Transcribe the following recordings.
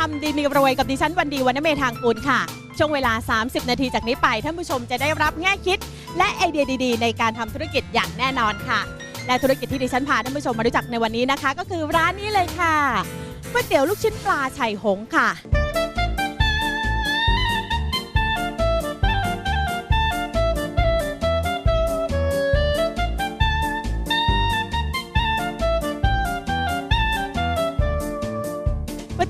ทำดีมีรวยกับดิฉันวันดีวันเมธางกูลค่ะ ช่วงเวลา 30 นาทีจากนี้ไป ท่านผู้ชมจะได้รับแง่คิด และไอเดียดีๆ ในการทำธุรกิจอย่างแน่นอนค่ะ และธุรกิจที่ดิฉันพาท่านผู้ชมมารู้จักในวันนี้นะคะ ก็คือร้านนี้เลยค่ะก๋วยเตี๋ยวลูกชิ้นปลาไฉหงค่ะ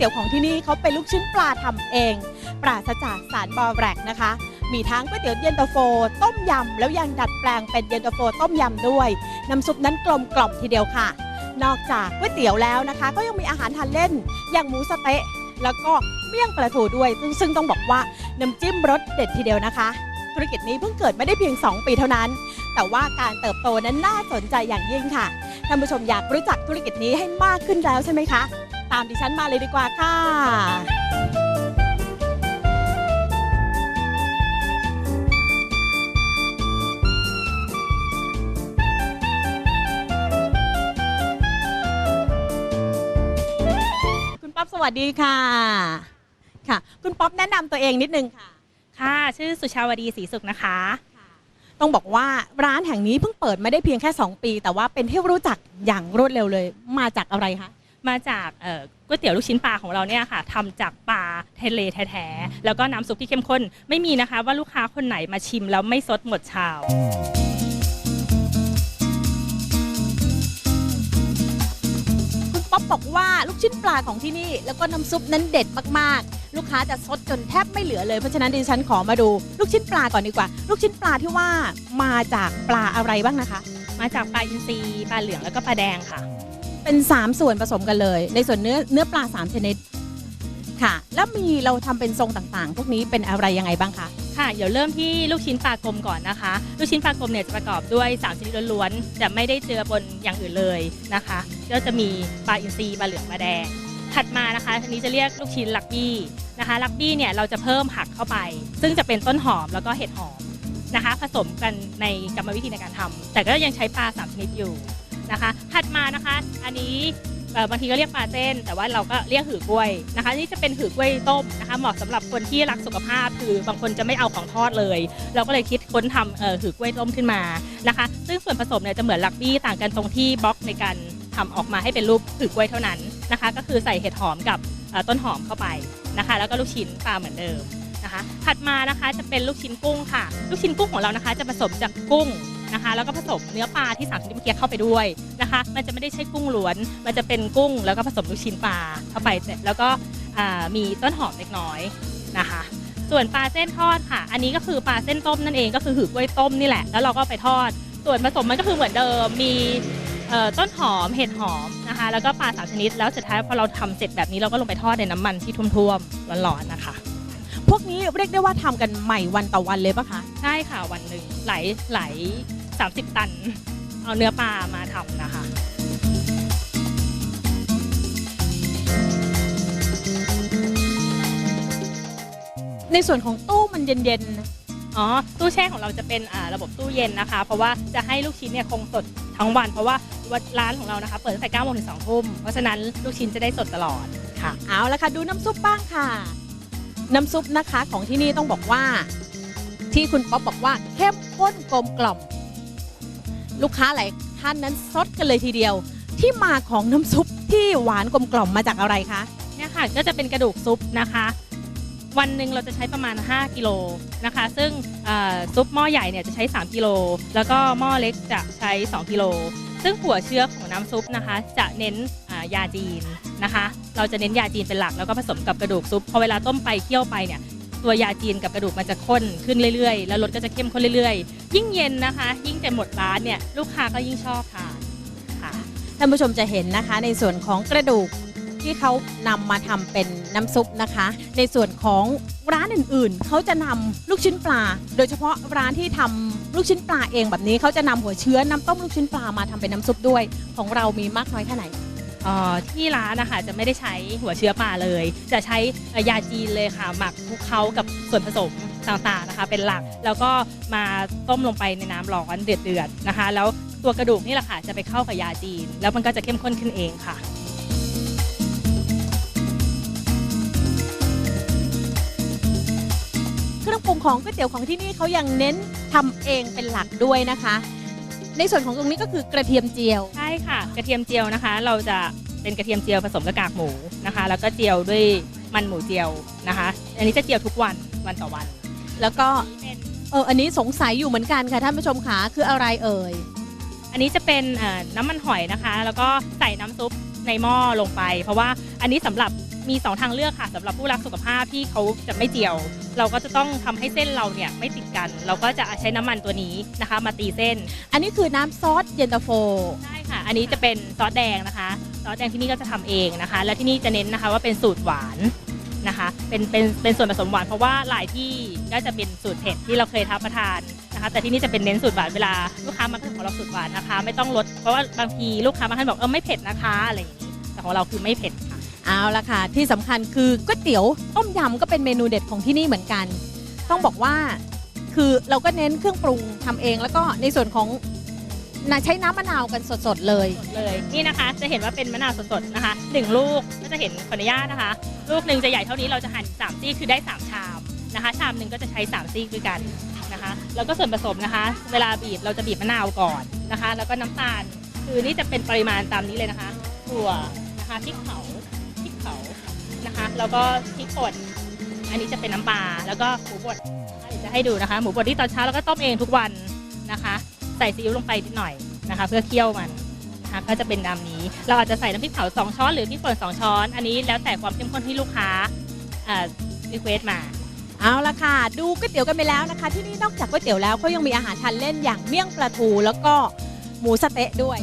เตี๋ยวของที่นี่เขาเป็นลูกชิ้นปลาทำเอง ปราศจากสารบอแรกนะคะ มีทั้งก๋วยเตี๋ยวเย็นตาโฟ ต้มยำแล้วยังดัดแปลงเป็นเย็นตาโฟต้มยำด้วย น้ำซุปนั้นกลมกล่อมทีเดียวค่ะ นอกจากก๋วยเตี๋ยวแล้วนะคะ ก็ยังมีอาหารทานเล่น อย่างหมูสะเต๊ะแล้วก็เมี่ยงปลาทูด้วยซึ่งซึ่งต้องบอกว่าน้ำจิ้มรสเด็ดทีเดียวนะคะ ธุรกิจนี้เพิ่งเกิดไม่ได้เพียง 2 ปีเท่านั้น แต่ว่าการเติบโตนั้นน่าสนใจอย่างยิ่งค่ะท่านผู้ชมอยากรู้จักธุรกิจนี้ให้มากขึ้นแล้วใช่ไหมคะ ตามดิฉันมาเลยดีกว่าค่ะ คุณป๊อปสวัสดีค่ะ ค่ะ คุณป๊อปแนะนำตัวเองนิดนึงค่ะ ค่ะ ชื่อสุชาวดีศรีสุขนะคะ ต้องบอกว่าร้านแห่งนี้เพิ่งเปิดไม่ได้เพียงแค่ 2 ปี แต่ว่าเป็นที่รู้จักอย่างรวดเร็วเลย มาจากอะไรคะ มาจากเอ่อก๋วยเตี๋ยวลูกชิ้นปลาของเราเนี่ยค่ะทำจากปลาทะเลแท้ๆแล้วก็น้ำซุปที่เข้มข้น ไม่มีนะคะว่าลูกค้าคนไหนมาชิมแล้วไม่ซดหมดชาวคุณป๊อปบอกว่าลูกชิ้นปลาของที่นี่ แล้วก็น้ำซุปนั้นเด็ดมากๆ ลูกค้าจะซดจนแทบไม่เหลือเลยเพราะฉะนั้นดิฉันขอมาดูลูกชิ้นปลาก่อนดีกว่า ลูกชิ้นปลาที่ว่ามาจากปลาอะไรบ้างนะคะ มาจากปลาอินทรีปลาเหลืองแล้วก็ปลาแดงค่ะ เป็น 3 ส่วนผสมกันเลย ในส่วนเนื้อเนื้อปลา 3 ชนิดค่ะ แล้วมีเราทำเป็นทรงต่างๆ พวกนี้เป็นอะไรยังไงบ้างคะ ค่ะ เดี๋ยวเริ่มที่ลูกชิ้นปลากลมก่อนนะคะ ลูกชิ้นปลากลมเนี่ยจะประกอบด้วย3ชนิดล้วนๆ จะไม่ได้เจือปนอย่างอื่นเลยนะคะ ก็จะมีปลาอินทรีปลาเหลืองปลาแดง ถัดมานะคะทีนี้จะเรียกลูกชิ้นลักบี้นะคะ ลักบี้เนี่ยเราจะเพิ่มผักเข้าไป ซึ่งจะเป็นต้นหอมแล้วก็เห็ดหอมนะคะ ผสมกันในกรรมวิธีในการทำแต่ก็ยังใช้ปลาสามชนิดอยู่ นะคะ ถัดมานะคะ อันนี้บางทีก็เรียกปลาเส้น แต่ว่าเราก็เรียกหือกล้วยนะคะนี่จะเป็นหือกล้วยต้มนะคะ เหมาะสำหรับคนที่รักสุขภาพ คือบางคนจะไม่เอาของทอดเลย เราก็เลยคิดค้นทำหือกล้วยต้มขึ้นมานะคะ ซึ่งส่วนผสมเนี่ยจะเหมือนลักบี้ต่างกันตรงที่บล็อกในการทำออกมาให้เป็นรูปหือกล้วยเท่านั้นนะคะ ก็คือใส่เห็ดหอมกับต้นหอมเข้าไปนะคะ แล้วก็ลูกชิ้นปลาเหมือนเดิมนะคะ ถัดมานะคะจะเป็นลูกชิ้นกุ้งค่ะ ลูกชิ้นกุ้งของเรานะคะ จะผสมจากกุ้ง นะคะ แล้วก็ผสมเนื้อปลาที่สามชนิดเมื่อกี้เข้าไปด้วยนะคะ มันจะไม่ได้ใช่กุ้งล้วน มันจะเป็นกุ้งแล้วก็ผสมลูกชิ้นปลาเข้าไปเสร็จแล้วก็มีต้นหอมเล็กน้อยนะคะ ส่วนปลาเส้นทอดค่ะ อันนี้ก็คือปลาเส้นต้มนั่นเองก็คือหือกล้วยต้มนี่แหละแล้วเราก็ไปทอด ส่วนผสมมันก็คือเหมือนเดิมมีต้นหอมเห็ดหอมนะคะ แล้วก็ปลาสามชนิด แล้วสุดท้ายพอเราทำเสร็จแบบนี้เราก็ลงไปทอดในน้ำมันที่ท่วมๆร้อนๆนะคะ พวกนี้เรียกได้ว่าทำกันใหม่วันต่อวันเลยปะคะ ใช่ค่ะวันหนึ่งหลายหลาย 30 ตัน เอาเนื้อปลามาทำนะคะในส่วนของตู้มันเย็นๆ อ๋อ ตู้แช่ของเราจะเป็นระบบตู้เย็นนะคะ เพราะว่าจะให้ลูกชิ้นเนี่ยคงสดทั้งวัน เพราะว่าร้านของเรานะคะ เปิดตั้งแต่9โมงถึง2ทุ่ม เพราะฉะนั้นลูกชิ้นจะได้สดตลอดค่ะ เอาละค่ะ ดูน้ำซุปบ้างค่ะ น้ำซุปนะคะของที่นี่ต้องบอกว่า ที่คุณป๊อปบอกว่าเข้มข้นกลมกล่อม ลูกค้าหลายท่านนั้นซดกันเลยทีเดียว ที่มาของน้ำซุปที่หวานกลมกล่อมมาจากอะไรคะเนี่ยค่ะก็จะเป็นกระดูกซุปนะคะ วันหนึ่งเราจะใช้ประมาณ 5 กิโลนะคะ ซึ่งซุปหม้อใหญ่เนี่ยจะใช้ 3 กิโลแล้วก็หม้อเล็กจะใช้ 2 กิโลซึ่งหัวเชื้อของน้ำซุปนะคะ จะเน้นยาจีนนะคะ เราจะเน้นยาจีนเป็นหลักแล้วก็ผสมกับกระดูกซุปพอเวลาต้มไปเคี่ยวไปเนี่ย ตัวยาจีนกับกระดูกมันจะข้นขึ้นเรื่อยๆ แล้วรสก็จะเข้มข้นเรื่อยๆ ยิ่งเย็นนะคะ ยิ่งจะหมดร้านเนี่ยลูกค้าก็ยิ่งชอบทานค่ะท่านผู้ชมจะเห็นนะคะในส่วนของกระดูกที่เขานำมาทำเป็นน้ำซุปนะคะ ในส่วนของร้านอื่นๆ เขาจะนำลูกชิ้นปลา โดยเฉพาะร้านที่ทำลูกชิ้นปลาเองแบบนี้เขาจะนำหัวเชื้อน้ำต้มลูกชิ้นปลามาทำเป็นน้ำซุปด้วย ของเรามีมากน้อยแค่ไหน ที่ร้านนะคะจะไม่ได้ใช้หัวเชื้อปลาเลย จะใช้เอ่อยาจีนเลยค่ะ หมักคลุกเคล้ากับส่วนผสมต่างๆนะคะ เป็นหลักแล้วก็มาต้มลงไปในน้ำร้อนเดือดๆนะคะ แล้วตัวกระดูกนี่แหละค่ะจะไปเข้ากับยาจีน แล้วมันก็จะเข้มข้นขึ้นเองค่ะเครื่องปรุงของก๋วยเตี๋ยวของที่นี่เขายังเน้นทำเองเป็นหลักด้วยนะคะ ในส่วนของตรงนี้ก็คือกระเทียมเจียว ใช่ค่ะ กระเทียมเจียวนะคะ เราจะเป็นกระเทียมเจียวผสมกับกากหมูนะคะ แล้วก็เจียวด้วยมันหมูเจียวนะคะ อันนี้จะเจียวทุกวันวันต่อวัน แล้วก็เป็นเอออันนี้สงสัยอยู่เหมือนกันค่ะท่านผู้ชมขาคืออะไรเอ่ยอันนี้จะเป็นเอ่อน้ำมันหอยนะคะ แล้วก็ใส่น้ำซุปในหม้อลงไป เพราะว่าอันนี้สำหรับ มีสองทางเลือกค่ะสำหรับผู้รักสุขภาพที่เขาจะไม่เจียว เราก็จะต้องทำให้เส้นเราเนี่ยไม่ติดกัน เราก็จะใช้น้ำมันตัวนี้นะคะ มาตีเส้น อันนี้คือน้ำซอสเย็นตาโฟใช่ค่ะ อันนี้จะเป็นซอสแดงนะคะซอสแดงที่นี่ก็จะทำเองนะคะ และที่นี่จะเน้นนะคะว่าเป็นสูตรหวานนะคะ เป็นเป็นเป็นส่วนผสมหวานเพราะว่าหลายที่ก็จะเป็นสูตรเผ็ดที่เราเคยรับประทานนะคะ แต่ที่นี่จะเป็นเน้นสูตรหวานเวลาลูกค้ามาก็ของเราสูตรหวานนะคะ ไม่ต้องลดเพราะว่าบางทีลูกค้าบางท่านบอกเออไม่เผ็ดนะคะอะไรอย่างนี้แต่ของเราคือไม่เผ็ดค่ะ เอาละค่ะ ที่สำคัญคือก๋วยเตี๋ยวต้มยำก็เป็นเมนูเด็ดของที่นี่เหมือนกัน ต้องบอกว่าคือเราก็เน้นเครื่องปรุงทำเอง แล้วก็ในส่วนของน่ะใช้น้ำมะนาวกันสดๆเลย สดเลยนี่นะคะจะเห็นว่าเป็นมะนาวสดๆนะคะหนึ่งลูกก็จะเห็นขออนุญาตนะคะ ลูกหนึ่งจะใหญ่เท่านี้เราจะหั่นสามซี่คือได้สามชามนะคะชามหนึ่งก็จะใช้สามซี่ด้วยกันนะคะแล้วก็ส่วนผสมนะคะ เวลาบีบเราจะบีบมะนาวก่อนนะคะ แล้วก็น้ำตาล คือนี่จะเป็นปริมาณตามนี้เลยนะคะถั่วนะคะพริกเผาพริกเผา นะคะ แล้วก็พริกป่นอันนี้จะเป็นน้ำปลาแล้วก็หมูบดเดี๋ยวจะให้ดูนะคะ หมูบดที่ตอนเช้าเราก็ต้มเองทุกวันนะคะ ใส่ซีอิ๊วลงไปนิดหน่อยนะคะ เพื่อเคี่ยวมันนะคะก็จะเป็นน้ำนี้ เราอาจจะใส่น้ำพริกเผา2ช้อนหรือพริกป่น2ช้อน อันนี้แล้วแต่ความเข้มข้นที่ลูกค้าอ่ารีเควสมา เอาละค่ะ ดูก๋วยเตี๋ยวกันไปแล้วนะคะ ที่นี่นอกจากก๋วยเตี๋ยวแล้วเขายังมีอาหารทานเล่นอย่างเมี่ยงปลาทูแล้วก็หมูสะเต๊ะด้วย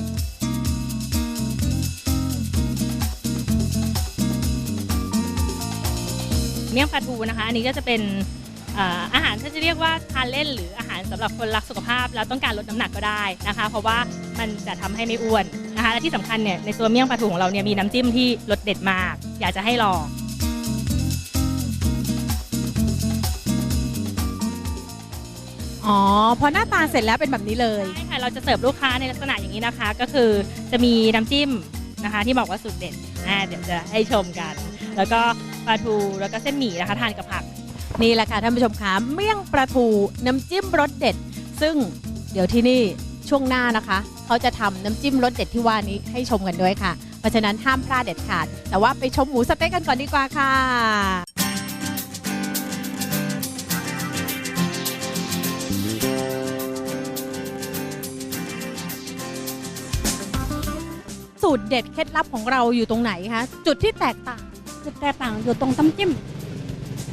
มี่ยงปลาทูนะคะ อันนี้ก็จะเป็นเอ่ออาหารที่จะเรียกว่าทานเล่นหรืออาหารสำหรับคนรักสุขภาพ แล้วต้องการลดน้ำหนักก็ได้นะคะ เพราะว่ามันจะทำให้ไม่อ้วนนะคะและที่สำคัญเนี่ยในตัวเมี่ยงปลาทูของเราเนี่ยมีน้ำจิ้มที่รสเด็ดมาก อยากจะให้ลองอ๋อพอหน้าตาเสร็จแล้วเป็นแบบนี้เลยใช่ค่ะเราจะเสิร์ฟลูกค้าในลักษณะอย่างนี้นะคะ ก็คือจะมีน้ำจิ้มนะคะที่บอกว่าสูตรเด็ดอ่าเดี๋ยวจะให้ชมกัน แล้วก็ ปลาทูแล้วก็เส้นหมี่นะคะทานกับผัก นี่แหละค่ะท่านผู้ชมคะเมี่ยงปลาทูน้ำจิ้มรสเด็ด ซึ่งเดี๋ยวที่นี่ช่วงหน้านะคะ เขาจะทำน้ำจิ้มรสเด็ดที่ว่านี้ให้ชมกันด้วยค่ะ เพราะฉะนั้นห้ามพลาดเด็ดขาด แต่ว่าไปชมหมูสเต๊ะกันก่อนดีกว่าค่ะ สูตรเด็ดเคล็ดลับของเราอยู่ตรงไหนคะ จุดที่แตกต่าง จุดแตกต่างอยู่ตรงน้ำจิ้ม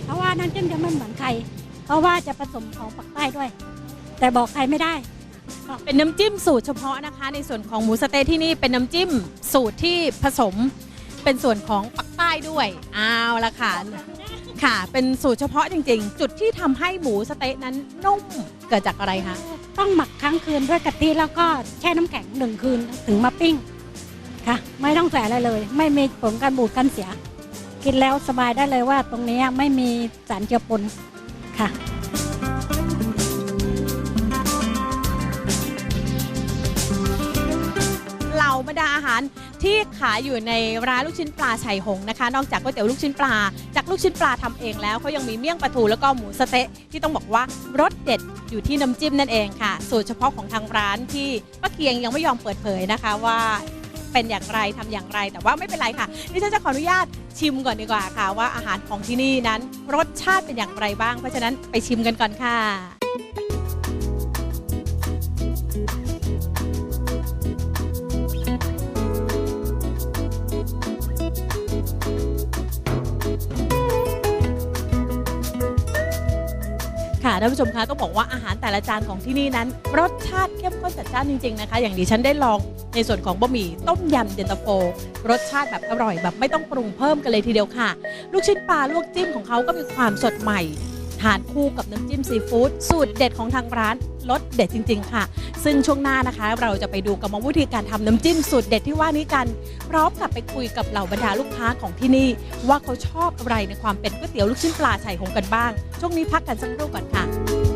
เพราะว่าน้ำจิ้มจะไม่เหมือนใคร เพราะว่าจะผสมของปักใต้ด้วย แต่บอกใครไม่ได้ เป็นน้ำจิ้มสูตรเฉพาะนะคะ ในส่วนของหมูสะเต๊ะที่นี่เป็นน้ำจิ้มสูตรที่ผสมเป็นส่วนของปักใต้ด้วยเอาละค่ะค่ะ เป็นสูตรเฉพาะจริง ๆ จุดที่ทำให้หมูสะเต๊ะนั้นนุ่มเกิดจากอะไรคะต้องหมักค้างคืนด้วยกะทิแล้วก็แช่น้ำแข็งหนึ่งคืนถึงมาปิ้งค่ะ ไม่ต้องใส่อะไรเลย ไม่มีผลการบูดกันเสีย กินแล้วสบายได้เลยว่า ตรงนี้ไม่มีสารเจือปนค่ะ เหล่าบรรดาอาหารที่ขายอยู่ในร้านลูกชิ้นปลาชัยหงนะคะ นอกจากก๋วยเตี๋ยวลูกชิ้นปลา จากลูกชิ้นปลาทำเองแล้วเขายังมีเมี่ยงปลาทูแล้วก็หมูสะเต๊ะที่ต้องบอกว่ารสเด็ดอยู่ที่น้ำจิ้มนั่นเองค่ะ สูตรเฉพาะของทางร้านที่ป้าเคียงยังไม่ยอมเปิดเผยนะคะว่า เป็นอย่างไรทำอย่างไร แต่ว่าไม่เป็นไรค่ะดิฉันจะขออนุญาตชิมก่อนดีกว่าค่ะ ว่าอาหารของที่นี่นั้นรสชาติเป็นอย่างไรบ้าง เพราะฉะนั้นไปชิมกันก่อนค่ะค่ะท่านผู้ชมคะต้องบอกว่าอาหารแต่ละจานของที่นี่นั้น รสชาติเข้มข้นจัดจ้านจริงๆนะคะ อย่างดิฉันได้ลอง ในส่วนของบะหมี่ต้มยำเย็นตาโฟ รสชาติแบบอร่อยแบบไม่ต้องปรุงเพิ่มกันเลยทีเดียวค่ะ ลูกชิ้นปลาลวกจิ้มของเขาก็มีความสดใหม่ ทานคู่กับน้ำจิ้มซีฟู้ดสูตรเด็ดของทางร้านรสเด็ดจริง ๆ ค่ะ ซึ่งช่วงหน้านะคะ เราจะไปดูกรรมวิธีการทำน้ำจิ้มสูตรเด็ดที่ว่านี้กัน พร้อมกับไปคุยกับเหล่าบรรดาลูกค้าของที่นี่ ว่าเขาชอบอะไรในความเป็นก๋วยเตี๋ยวลูกชิ้นปลาไฉหงกันบ้าง ช่วงนี้พักกันสักครู่ก่อนค่ะ